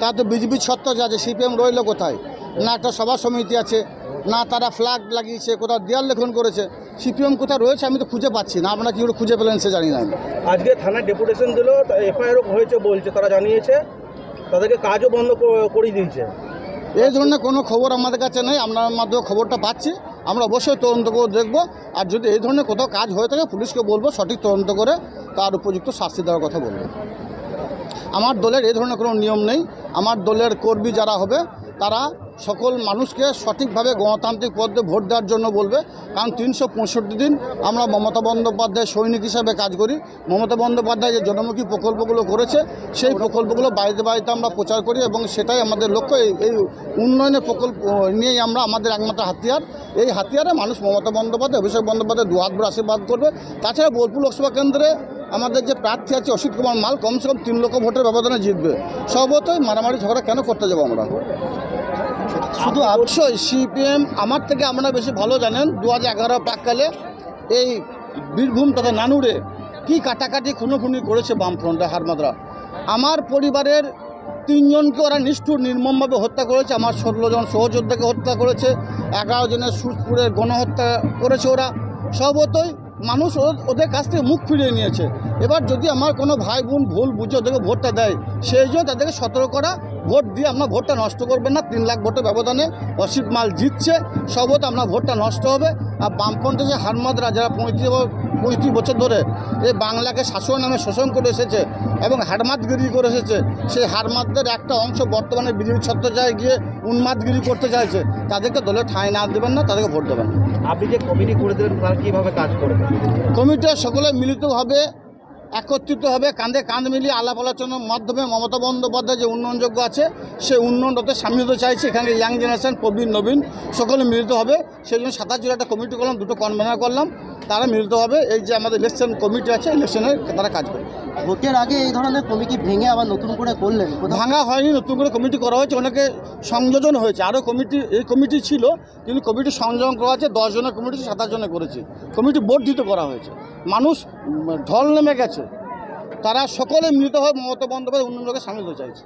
তা তো সত্য যে আছে সিপিএম রইল কোথায়? না একটা সভা সমিতি আছে না তারা ফ্ল্যাগ লাগিয়েছে কোথাও দেয়াল লেখন করেছে সিপিএম কোথায় রয়েছে আমি তো খুঁজে পাচ্ছি না আপনারা কী করে খুঁজে পেলেন সে জানি না। আজকে থানায় ডেপুটেশন দিল এফআইআরও হয়েছে বলছে তারা জানিয়েছে তাদেরকে কাজও বন্ধ করে দিয়েছে। এই ধরনের কোনো খবর আমাদের কাছে নেই আপনার মাধ্যমে খবরটা পাচ্ছি আমরা অবশ্যই তদন্ত করে দেখব আর যদি এই ধরনের কোথাও কাজ হয়ে থাকে পুলিশকে বলব সঠিক তদন্ত করে তার উপযুক্ত শাস্তি দেওয়ার কথা বলব। আমার দলের এই ধরনের কোনো নিয়ম নেই আমার দলের কর্মী যারা হবে, তারা সকল মানুষকে সঠিকভাবে গণতান্ত্রিক পদ্ধতি ভোট দেওয়ার জন্য বলবে। কারণ তিনশো পঁয়ষট্টি দিন আমরা মমতা বন্দ্যোপাধ্যায় সৈনিক হিসাবে কাজ করি। মমতা বন্দ্যোপাধ্যায় যে জনমুখী প্রকল্পগুলো করেছে, সেই প্রকল্পগুলো বাড়িতে বাড়িতে আমরা প্রচার করি এবং সেটাই আমাদের লক্ষ্য। এই উন্নয়নের প্রকল্প নিয়েই আমরা আমাদের একমাত্র হাতিয়ার। এই হাতিয়ারে মানুষ মমতা বন্দ্যোপাধ্যায়, অভিষেক বন্দ্যোপাধ্যায় দু হাত ভরে আশীর্বাদ করবে। তাছাড়া বোলপুর লোকসভা কেন্দ্রে আমাদের যে প্রার্থী আছে অসিত কুমার মাল, কমসে কম তিন লক্ষ ভোটের ব্যবধানে জিতবে। সর্বতই মারামারি ঝগড়া কেন করতে যাব আমরা? শুধু অবশ্যই সিপিএম আমার থেকে আপনারা বেশি ভালো জানেন দু হাজার এগারো প্রাককালে এই বীরভূম তথা নানুরে কি কাটাকাটি, খুনোখুনি করেছে বামফ্রন্টে হারমাদরা। আমার পরিবারের তিনজনকে ওরা নিষ্ঠুর, নির্মমভাবে হত্যা করেছে। আমার ষোলো জন সহযোদ্ধাকে হত্যা করেছে। এগারো জনের সুরপুরের গণহত্যা করেছে ওরা। সর্বতই মানুষ ওদের কাছ থেকে মুখ ফিরিয়ে নিয়েছে। এবার যদি আমার কোনো ভাই বোন ভুল বুঝে ওদেরকে ভোটটা দেয়, সেই জন্য তাদেরকে সতর্ক করা, ভোট দিয়ে আপনার ভোটটা নষ্ট করবেন না। তিন লাখ ভোটের ব্যবধানে অসিত মাল জিতছে সবত আপনার ভোটটা নষ্ট হবে। আর বামপন্থী যে হারমাদরা, যারা পঁয়ত্রিশ পঁয়ত্রিশ বছর ধরে এই বাংলাকে শাসন নামে শোষণ করে এসেছে এবং হারমাদগিরি করে এসেছে। সেই হারমাদদের একটা অংশ বর্তমানে বিজেপি ছত্রচায় গিয়ে উন্মাদগিরি করতে চাইছে। তাদেরকে দলে ঠাঁই না দেবেন না তাদেরকে ভোট দেবেন আপনি যে কমিটি করে দেবেন তারা কীভাবে কাজ করবে কমিটির সকলে মিলিতভাবে একত্রিত হবে কাঁধে কাঁধ মিলিয়ে আলাপ আলোচনার মাধ্যমে মমতা বন্দ্যোপাধ্যায় যে উন্নয়নযোগ্য আছে সেই উন্নয়নতে সামিল হতে চাইছে। এখানে ইয়াং জেনারেশন প্রবীণ নবীন সকলে মিলিত হবে সেই জন্য সাতাশ জুলাই একটা কমিটি করলাম দুটো কনভেনার করলাম। তারা মিলিত হবে। এই যে আমাদের ইলেকশন কমিটি আছে ইলেকশনের তারা কাজ করবে। ভোটের আগে এই ধরনের কমিটি ভেঙে আবার নতুন করে করলেন? ভাঙা হয়নি নতুন করে কমিটি করা হয়েছে অনেকে সংযোজন হয়েছে। আরও কমিটি এই কমিটি ছিল কিন্তু কমিটি সংযোজন করা হয়েছে দশ জনের কমিটি সাতাশ জনে করেছে। কমিটি বর্ধিত করা হয়েছে। মানুষ ঢল নেমে গেছে। তারা সকলে মিলিত হয়ে মমতা বন্দ্যোপাধ্যায় উন্নয়নকে সামিল হতে চাইছে।